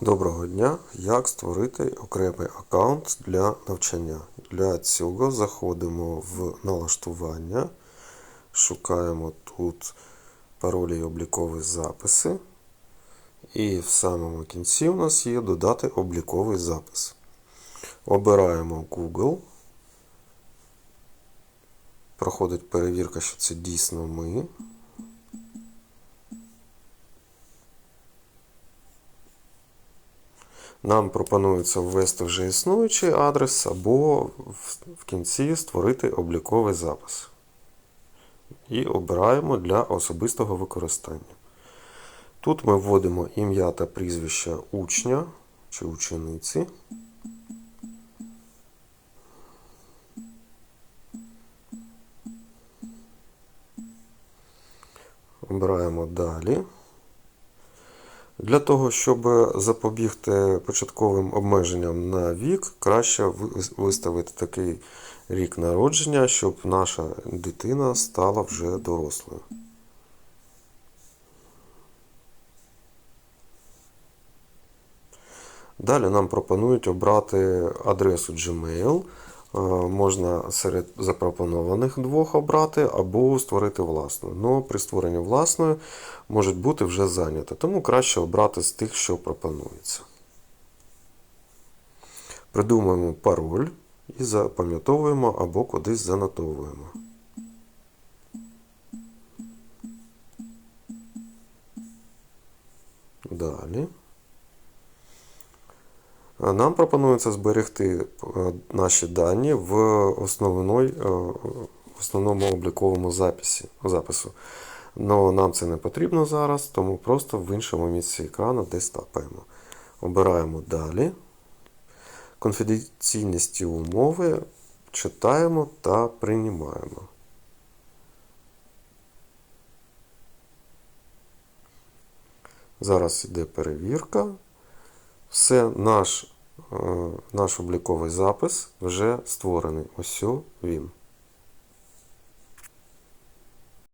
Доброго дня! Як створити окремий аккаунт для навчання? Для цього заходимо в налаштування, шукаємо тут паролі і облікові записи. І в самому кінці у нас є додати обліковий запис. Обираємо Google. Проходить перевірка, що це дійсно ми. Нам пропонується ввести вже існуючий адрес або в- кінці створити обліковий запис. І обираємо для особистого використання. Тут ми вводимо ім'я та прізвище учня чи учениці. Обираємо далі. Для того, щоб запобігти початковим обмеженням на вік, краще виставити такий рік народження, щоб наша дитина стала вже дорослою. Далі нам пропонують обрати адресу Gmail. Е, Можна серед запропонованих двох обрати або створити власну. Но при створенні власної можуть бути вже зайняті, тому краще обрати з тих, що пропонується. Придумуємо пароль і запам'ятовуємо або кудись занотовуємо. Далі. Нам пропонується зберегти е, наші дані е, в основному обліковому записі, запису. Но нам це не потрібно зараз, тому просто в іншому місці екрану десь тапаємо. Обираємо далі. Конфіденційності умови читаємо та приймаємо. Зараз йде перевірка. Все, наш, наш обліковий запис вже створений. Ось він.